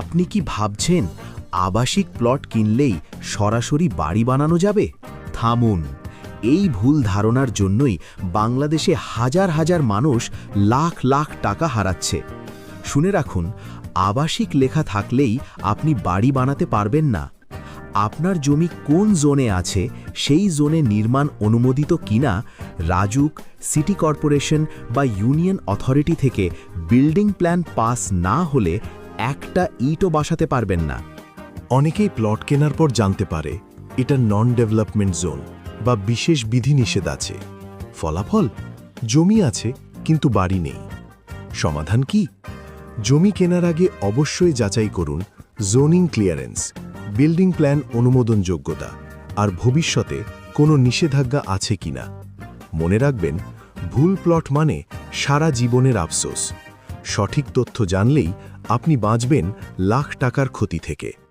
আপনি কি ভাবছেন আবাসিক প্লট কিনলেই সরাসরি বাড়ি বানানো যাবে? থামুন। এই ভুল ধারণার জন্যই বাংলাদেশে হাজার হাজার মানুষ লাখ লাখ টাকা হারাচ্ছে। শুনে রাখুন, আবাসিক লেখা থাকলেই আপনি বাড়ি বানাতে পারবেন না। আপনার জমি কোন জোনে আছে, সেই জোনে নির্মাণ অনুমোদিত কিনা রাজুক, সিটি কর্পোরেশন বা ইউনিয়ন অথরিটি থেকে বিল্ডিং প্ল্যান পাস না হলে একটা ইটও বাসাতে পারবেন না। অনেকেই প্লট কেনার পর জানতে পারে, এটা নন ডেভেলপমেন্ট জোন বা বিশেষ বিধিনিষেধ আছে। ফলাফল? জমি আছে, কিন্তু বাড়ি নেই। সমাধান কি? জমি কেনার আগে অবশ্যই যাচাই করুন জোনিং ক্লিয়ারেন্স বিল্ডিং প্ল্যান অনুমোদন যোগ্যতা আর ভবিষ্যতে কোনো নিষেধাজ্ঞা আছে কিনা। মনে রাখবেন, ভুল প্লট মানে সারা জীবনের আফসোস। সঠিক তথ্য জানলেই আপনি বাঁচবেন লাখ টাকার ক্ষতি থেকে।